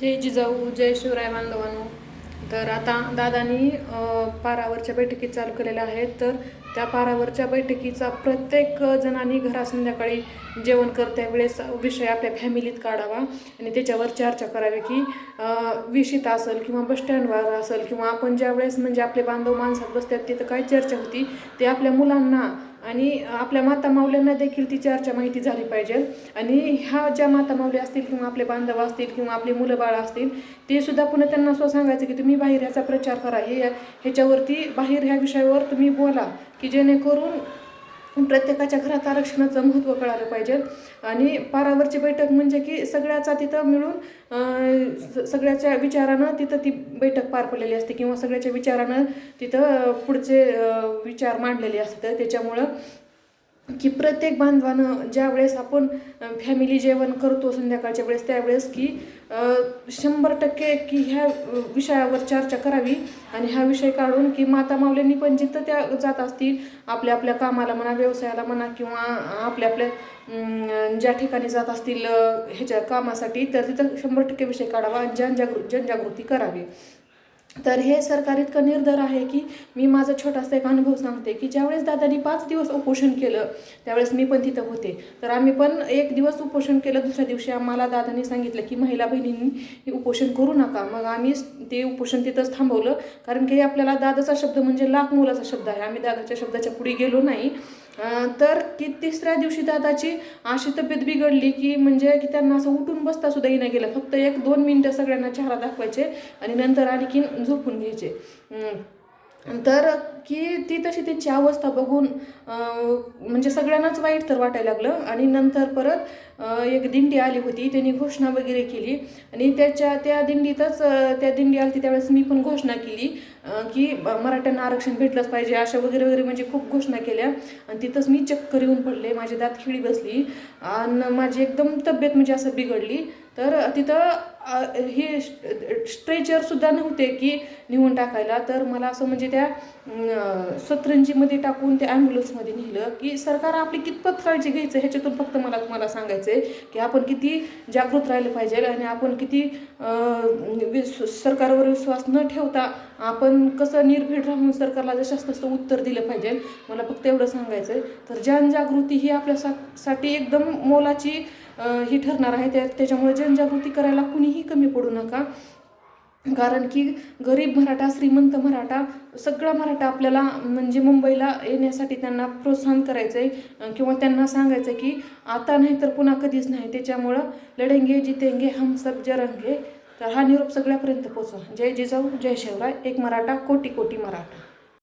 जय जिजाऊ जय शिवराय बांधवांनो. तर आता दादानी पारावरच्या बैठकीत चालू केलेल्या आहेत. तर त्या पारावरच्या बैठकीचा प्रत्येक जणांनी घरा संध्याकाळी जेवण करत्या वेळेस विषय आपल्या फॅमिलीत काढावा आणि त्याच्यावर चर्चा करावी की अ, विषित असेल किंवा बस स्टँडवर असेल किंवा आपण ज्या वेळेस म्हणजे आपले बांधव माणसात बसतात तिथं काय चर्चा होती ते आपल्या मुलांना आणि आपल्या माता माऊल्यांना देखील ती चर्चा माहिती झाली पाहिजे. आणि ह्या ज्या माता माऊली असतील किंवा आपले बांधव असतील किंवा आपली मुलं बाळ असतील ते सुद्धा पुन्हा त्यांना असं सांगायचं की तुम्ही बाहेर ह्याचा प्रचार करा. हे ह्याच्यावरती बाहेर ह्या विषयावर तुम्ही बोला की जेणेकरून प्रत्येकाच्या घरात आरक्षणाचं महत्त्व कळालं पाहिजे. आणि पारावरची बैठक म्हणजे की सगळ्याचा तिथं मिळून स- सगळ्याच्या विचारानं तिथं ती बैठक पार पडलेली असते किंवा सगळ्याच्या विचारानं तिथं पुढचे विचार मांडलेले असतात. त्याच्यामुळं की प्रत्येक बांधवानं ज्या वेळेस आपण फॅमिली जेवण करतो संध्याकाळच्या वेळेस त्यावेळेस की शंभर टक्के की ह्या विषयावर चर्चा करावी आणि हा विषय काढून की माता मावल्यांनी पण जिथं त्या जात असतील आपल्या आपल्या कामाला म्हणा व्यवसायाला म्हणा किंवा आपल्या आपल्या ज्या ठिकाणी जात असतील ह्याच्या कामासाठी तर तिथं शंभर टक्के विषय काढावा आणि जनजागृ जनजागृती करावी. तर हे सरकार इतकं निर्धार आहे की मी माझा छोटासा एक अनुभव सांगते की ज्यावेळेस दादानी पाच दिवस उपोषण केलं त्यावेळेस मी पण तिथं होते. तर आम्ही पण एक दिवस उपोषण केलं दुसऱ्या दिवशी आम्हाला दादानी सांगितलं की महिला बहिणींनी हे उपोषण करू नका. मग आम्ही ते उपोषण तिथंच थांबवलं. कारण की आपल्याला दादाचा शब्द म्हणजे लाख मोलाचा शब्द आहे. आम्ही दादाच्या शब्दाच्या पुढे गेलो नाही. तर की तिसऱ्या दिवशी दादाची अशी तब्येत बिघडली की म्हणजे की त्यांना असं उठून बसता सुद्धा येणं गेलं. फक्त एक दोन मिनटं सगळ्यांना चेहरा दाखवायचे आणि नंतर आणखीन झोपून घ्यायचे. तर की ती तशी त्यांची अवस्था बघून म्हणजे सगळ्यांनाच वाईट तर वाटायला लागलं. आणि नंतर परत एक दिंडी आली होती. त्यांनी घोषणा वगैरे केली. आणि त्याच्या त्या दिंडीतच त्या दिंडी आली त्यावेळेस मी पण घोषणा केली. की मराठ्यांना आरक्षण भेटलंच पाहिजे अशा वगैरे वगैरे म्हणजे खूप घोषणा केल्या. आणि तिथंच मी चक्कर येऊन पडले माझी दात खिळी बसली. आणि माझी एकदम तब्येत म्हणजे असं बिघडली. तर तिथं हे स्ट्रेचरसुद्धा नव्हते की नेऊन टाकायला. तर मला असं म्हणजे त्या सतरंजीमध्ये टाकून त्या ॲम्ब्युलन्समध्ये नेलं की सरकार आपली कितपत काळजी घ्यायचं ह्याच्यातून फक्त मला तुम्हाला सांगायचं आहे की आपण किती जागृत राहिलं पाहिजे आणि आपण किती अं, सरकारवर विश्वास न ठेवता आपण आपण कसं निर्भीड राहून सरकारला जशास तसं उत्तर दिलं पाहिजे मला फक्त एवढं सांगायचं आहे तर जनजागृती ही आपल्या सा साठी एकदम मोलाची ही ठरणार आहे. त्या त्याच्यामुळे जनजागृती करायला कुणीही कमी पडू नका. कारण की गरीब मराठा श्रीमंत मराठा सगळा मराठा आपल्याला म्हणजे मुंबईला येण्यासाठी त्यांना प्रोत्साहन करायचं आहे किंवा त्यांना सांगायचं आहे की आता नाही तर पुन्हा कधीच नाही. त्याच्यामुळं लढेंगे जितेंगे हम सब जरंगे. तर हा निरोप सगळ्यापर्यंत पोचवा जय जिजाऊ जय शिवराय. एक मराठा कोटी कोटी मराठा.